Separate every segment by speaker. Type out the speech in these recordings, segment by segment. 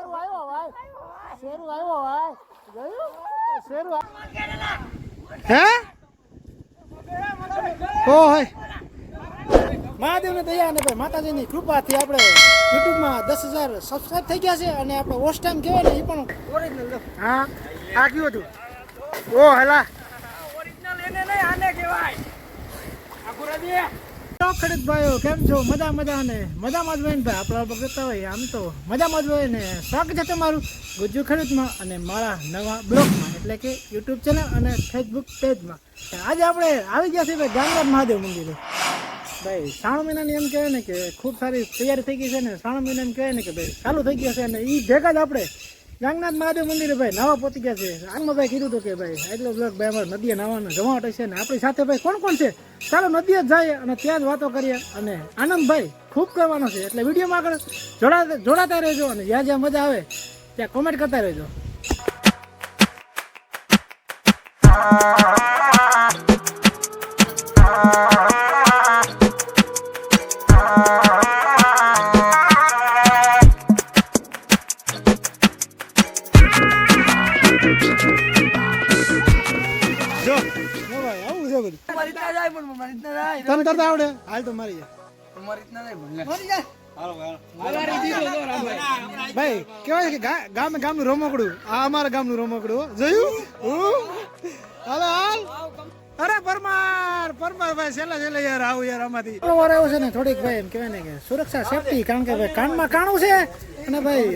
Speaker 1: શેરુ આવ્યો ભાઈ? શેરુ આવ્યો ભાઈ? જોયું? શેરુ હે? ઓય મહાદેવને દયા અને ભાઈ માતાજીની કૃપાથી આપણે યુટ્યુબમાં દસ હજાર સબસ્ક્રાઇબ થઈ ગયા છે અને આપણે વોચ ટાઈમ કહેવાય ને એ પણ ઓરિજિનલ હા આ કયું હતું? ઓ હેલા. તો ખરીદ ભાઈઓ, કેમ છો? મજા મજા ને? મજામાં જ ભાઈ, આપણા બગડતા હોય, આમ તો. મજામાં જ હોય ને? સ્વાગત છે તમારું ગુજ્જુ ખરીદમાં અને મારા નવા બ્લોગમાં, એટલે કે યુટ્યુબ ચેનલ અને ફેસબુક પેજમાં. આજે આપણે આવી ગયા છીએ ભાઈ ગાંગરાજ મહાદેવ મંદિરે. ભાઈ, શ્રાવણ મહિનાની એમ કહેવાય ને કે ખૂબ સારી તૈયારી થઈ ગઈ છે ને, શ્રાવણ મહિના એમ કહેવાય ને કે ભાઈ ચાલુ થઈ ગયા છે અને એ ભેગા જ આપણે ગાંગનાથ મહાદેવ મંદિરે ભાઈ નવા પહોંચી ગયા છે. આગમાં ભાઈ કીધું હતું કે ભાઈ એટલો બ્લોક ભાઈ અમારે નદીએ નાવાનો જમાવટ છે ને આપણી સાથે ભાઈ કોણ કોણ છે? ચાલો નદીએ જાય અને ત્યાં જ વાતો કરીએ અને આનંદભાઈ ખૂબ કરવાનો છે. એટલે વિડીયોમાં આગળ જોડાતા જોડાતા રહેજો અને જ્યાં જ્યાં મજા આવે, ત્યાં કોમેન્ટ કરતા રહેજો.
Speaker 2: રીતના જાય પણ મારી રીતના જાય.
Speaker 1: તને તરતા આવડે? હાલ તો મારી જા
Speaker 2: તમારી રીતના જાય ભલે
Speaker 1: મરી જાય. ભાઈ કેવાય કે ગામે ગામનું રમકડું આ અમારા ગામનું રમકડું જોયું? હાલો હાલ. અરે પરમાર પરમાર ભાઈ છેલ્લા છેલ્લે યાર આવું યાર આમાંથી. વાર આવ્યો છે ને થોડીક ભાઈ એમ કહેવાય ને કે સુરક્ષા સેફટી કારણ કે ભાઈ કાનમાં કાણું છે. અને ભાઈ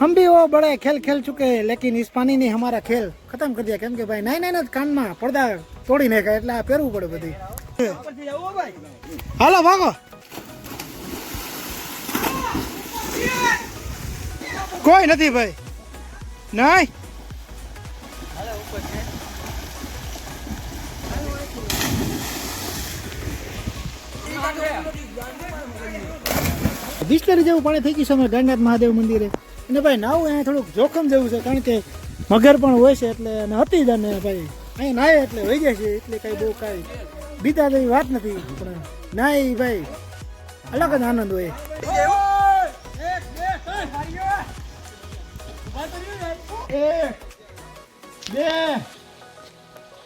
Speaker 1: હમ ભી વો બડે ખેલ ખેલ ચુકે લેકિન ઇસ પાની ની હમારા ખેલ ખતમ કરી દિયા કેમ કે ભાઈ નાઈ નાઈ કાનમાં પડદા તોડી નાખે એટલે આ પહેરવું પડે બધી હાલો, ભાગો. કોઈ નથી ભાઈ. નહીં. બિસ્લરી જેવું પાણી થઈ ગયું છે અમે ગંગાનાથ મહાદેવ મંદિરે. અને ભાઈ નાવું અહીંયા થોડુંક જોખમ જેવું છે, કારણ કે મગર પણ હોય છે એટલે અને હતી જ અને ભાઈ. અહીંયા નાય એટલે વહી જાય છે એટલે કઈ બહુ કાંઈ. બીતા જેવી વાત નથી પણ નાય ભાઈ અલગ જ આનંદ હોય. એક બે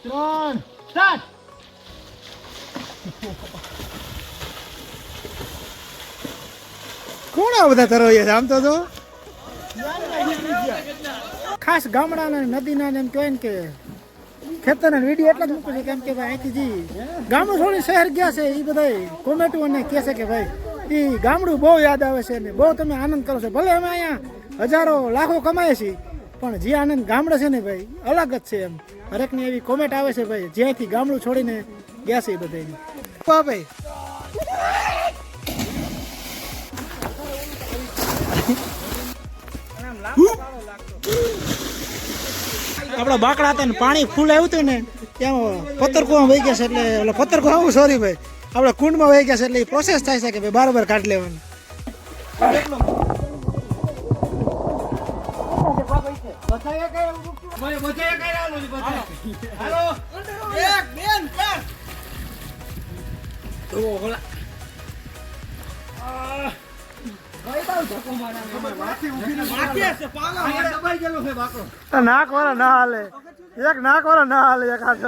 Speaker 1: ત્રણ સાત. કોણ આ બધા તરવૈયા છે? આમ તો ખાસ ગામડાના નદીના ને એમ કહેવાય ને કે ખેતરના વીડિયો એટલા જ મૂકું છું, કેમ કે ભાઈ અહીંથી જી ગામડું છોડી શહેર ગયા છે એ બધા કોમેટો અને કહે છે કે ભાઈ એ ગામડું બહુ યાદ આવે છે ને બહુ તમે આનંદ કરો છો. ભલે અમે અહીંયા હજારો, લાખો કમાય છીએ, પણ જે આનંદ ગામડે છે ને ભાઈ, અલગ જ છે એમ. હરેકની એવી કોમેન્ટ આવે છે ભાઈ જ્યાંથી ગામડું છોડીને ગયા છે એ બધા ભાઈ. ભાઈ આપણા બાકડા હતા ને પાણી ફૂલ આવ્યું હતું ને ત્યાં પત્તરકુવા વહી ગયા છે એટલે એટલે પત્તરકુવા આવું સોરી ભાઈ. આપણે કુંડમાં વહી ગયા છે એટલે એ પ્રોસેસ થાય છે કે ભાઈ બરાબર કાઢી લેવાનું. નાક વાળા ના હાલે. એક નાક વાળા ના હાલે એક હાથ.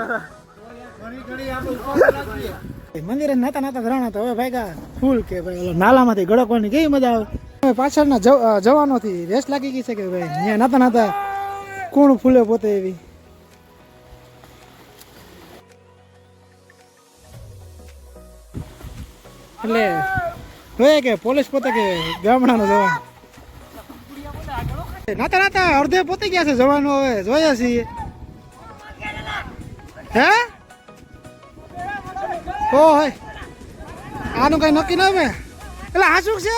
Speaker 1: મંદિરે નાતા નાતા ઘરાણા તો હવે ભાઈ કા ફૂલ કે ભાઈ નાલામાંથી ગળકવાની કેવી મજા આવે. હવે પાછળના જવાનોથી રેસ લાગી ગઈ છે કે ભાઈ ત્યાં નાતા નાતા કોણ ફૂલે પોતે એવી. એટલે કે પોલીસ પોતે કે ગામડાનો જવાન. નાતા નાતા, અડધે પોતે ગયા છે જવાનો હવે, જોયા છીએ. હે? ઓ આનું કઈ નક્કી ના હવે એટલે આ શું છે?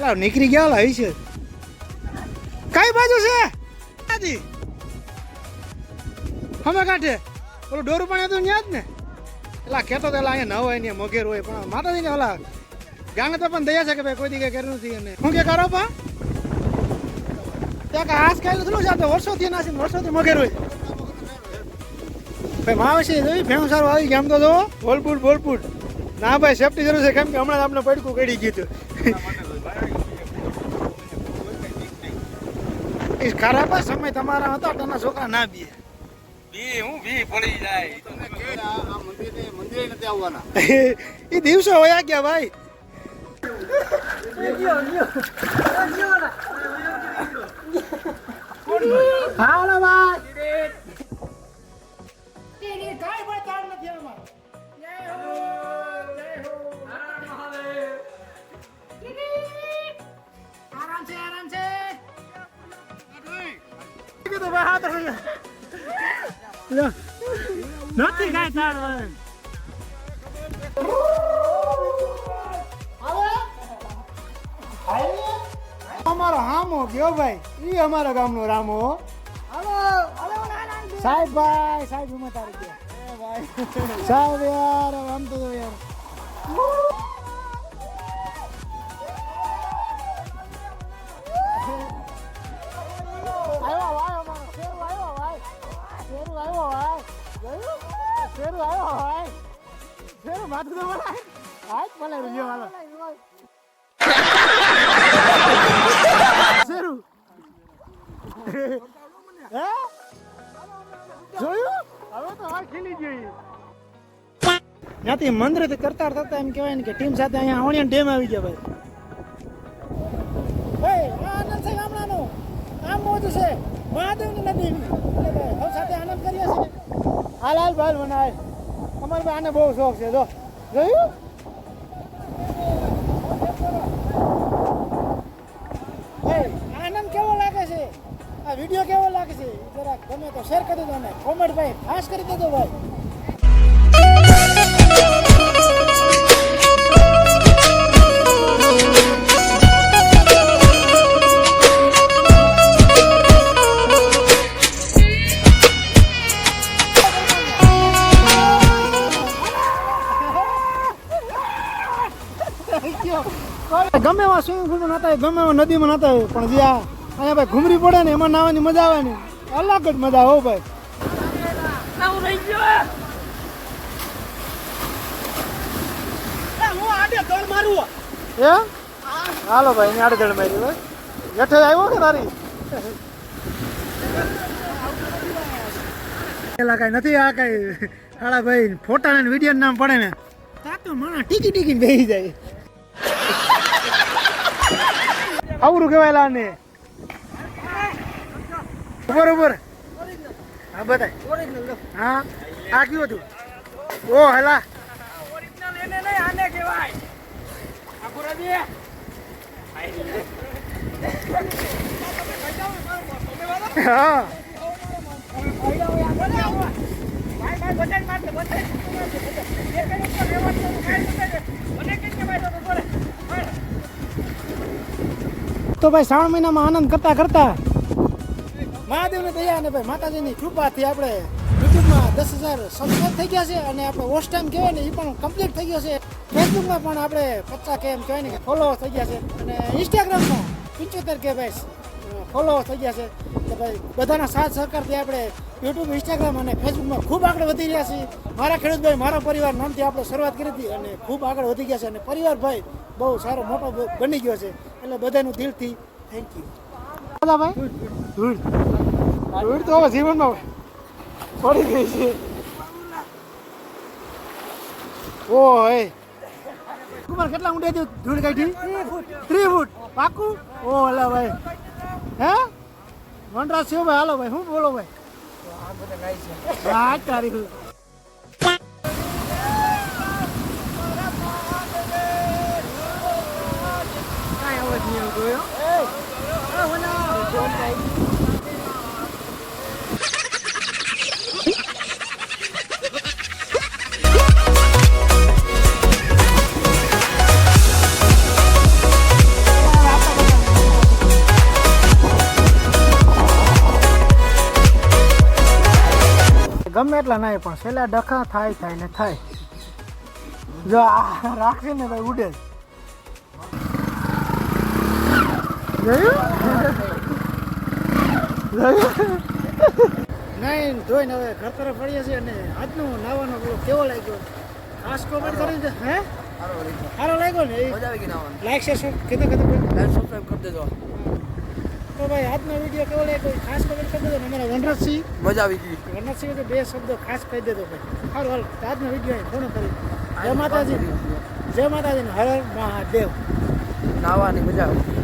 Speaker 1: એટલે નીકળી ગયા ઓલા છે. કઈ બાજુ છે? આજી. હમે કાંઠે. ઓલું ડોરું પણ હતું ત્યાં જ ને? એટલે કહેતો તો, એટલે અહીંયા ન હોય ને મોઘેર હોય. પણ માતાજીને ઓલા ગાંગ તો પણ દયા છે કે ભાઈ કોઈ દીકે કર્યું નથી અને હું કે કરો પા ત્યાં કે આસ ખાઈ લીધું છે આ વર્ષોથી ના છે વર્ષોથી મોઘેર હોય. ભાઈ માવસી જોઈ ફેમ સારું આવી ગયા આમ તો જો. બોલપુટ બોલપુટ ના ભાઈ સેફટી જરૂર છે કેમ કે હમણાં આપણે પડકું કડી ગયું હતું. ભાઈ ખરાબ સમય તમારા હતા તમારા છોકરા ના બીએ.
Speaker 3: બી હું બી પડી જાય.
Speaker 1: એ દિવસો હોયા ગયા ભાઈ. હાલો ભાઈ કાંઈ પણ તાળ નથી આમાં. જય હો, જય હો. આરામ છે આરામ છે. નથી કાંઈ તાળ અમારો હામો ગયો ભાઈ. ઈ અમારા ગામનો રામો. સાહેબ ભાઈ સાહેબ હું તારી ગયા. સાહેબ યાર આમ તો યાર. ભાઈ. ભાઈ. ભાઈ. ભાઈ માથું તો બોલાય. હાથ બોલે રૂપિયો વાળો શેરુ હે? જોયું? હવે તો હાલ ખીલી ગઈ ત્યાંથી મંદિરથી કરતા થતા એમ કહેવાય ને કે ટીમ સાથે અહીંયા આવણિયા ડેમ આવી ગયા ભાઈ. આનંદ છે ગામડાનો. આમ મોજ છે. મહાદેવની નદી હવે સાથે આનંદ કરીએ છીએ. હાલ હાલ, ભાઈ બનાય અમારે આને બહુ શોખ છે. જો. જોયું? વીડિયો કેવો લાગે છે ઈ જરાક ગમે તો શેર કરી દો ને કોમેન્ટ ભાઈ ખાસ કરી દેજો ભાઈ. ગમે એવા સ્વિમિંગ પુલમાં નાતા ગમે એવા નદીમાં નાતા પણ જે આ અહીંયા ભાઈ ઘૂમરી પડે ને એમાં નાવાની મજા આવે ને. અલગ જ મજા હો ભાઈ. એ હાલો ભાઈ એની આડે મારી ભાઈ હેઠે આવ્યો કે તારી? પેલા કઈ નથી આ કઈ હાલા ભાઈ ફોટા ને વીડિયો નામ પડે ને. તો માણા ટીકી ટીકી બેસી જાય. આવરું કેવાય લાને ઉપર ઉપર હા, બતાય. હા, આ કયું હતું? ઓ, હેલા. તો ભાઈ શ્રાવણ મહિનામાં આનંદ કરતા કરતા મહાદેવને દયા અને ભાઈ માતાજીની કૃપાથી આપણે યુટ્યુબમાં દસ હજાર સબસ્ક્રાઈબ થઈ ગયા છે અને આપણે વોચ ટાઈમ કહેવાય ને એ પણ કમ્પ્લીટ થઈ ગયો છે. ફેસબુકમાં પણ આપણે પચાસ કે એમ કહેવાય ને કે ફોલો થઈ ગયા છે. અને ઇન્સ્ટાગ્રામમાં પંચોતેર કે ભાઈ ફોલો થઈ ગયા છે. તો ભાઈ બધાના સાથ સહકારથી આપણે યુટ્યુબ ઇન્સ્ટાગ્રામ અને ફેસબુકમાં ખૂબ આગળ વધી રહ્યા છીએ. મારા ખેડૂતભાઈ, મારા પરિવાર નામથી આપણે શરૂઆત કરી હતી અને ખૂબ આગળ વધી ગયા છે. અને પરિવાર ભાઈ બહુ સારો મોટો બની ગયો છે. એટલે બધાનું દિલથી થેન્ક યુ દાદાભાઈ? ધૂળ ધૂળ તો હવે જીવનમાં પડી ગઈ છે ઓ હે કુમાર કેટલા ઊંડે થયું ધૂળ કાઢી થ્રી ફૂટ પાકું ઓ હલા ભાઈ હે વનરાજ શિવ ભાઈ હાલો ભાઈ શું બોલો ભાઈ હા તારીખ કાંઈ અવાજ નહીં એટલા નાય પણ છેલ્લા ડખા થાય થાય ને થાય. જો આ રાખે ને ભાઈ ઉડે નહીં જોઈને હવે ઘર તરફ ફરીએ છીએ અને આજનો નાવાનો પેલો કેવો લાગ્યો? ખાસ કોમેન્ટ કરીને હે? સારો લાગ્યો. ને?
Speaker 2: મજા આવી ગઈ નાવાની.
Speaker 1: લાઈક શેર કીધું કીધું.
Speaker 2: સબસ્ક્રાઈબ કરી દેજો.
Speaker 1: તો ભાઈ આજનો વીડિયો કેવો લાગે કોઈ ખાસ કમેન્ટ કરી દેજો અમારા વનરજસિંહ.
Speaker 2: મજા આવી ગઈ.
Speaker 1: વનરજસિંહ તો બે શબ્દો ખાસ કહી દેજો ભાઈ. સારું હાલ આજનો વીડિયો પૂર્ણ કરી જય માતાજી. જય માતાજી હર હર મહાદેવ.
Speaker 2: નાવાની મજા આવી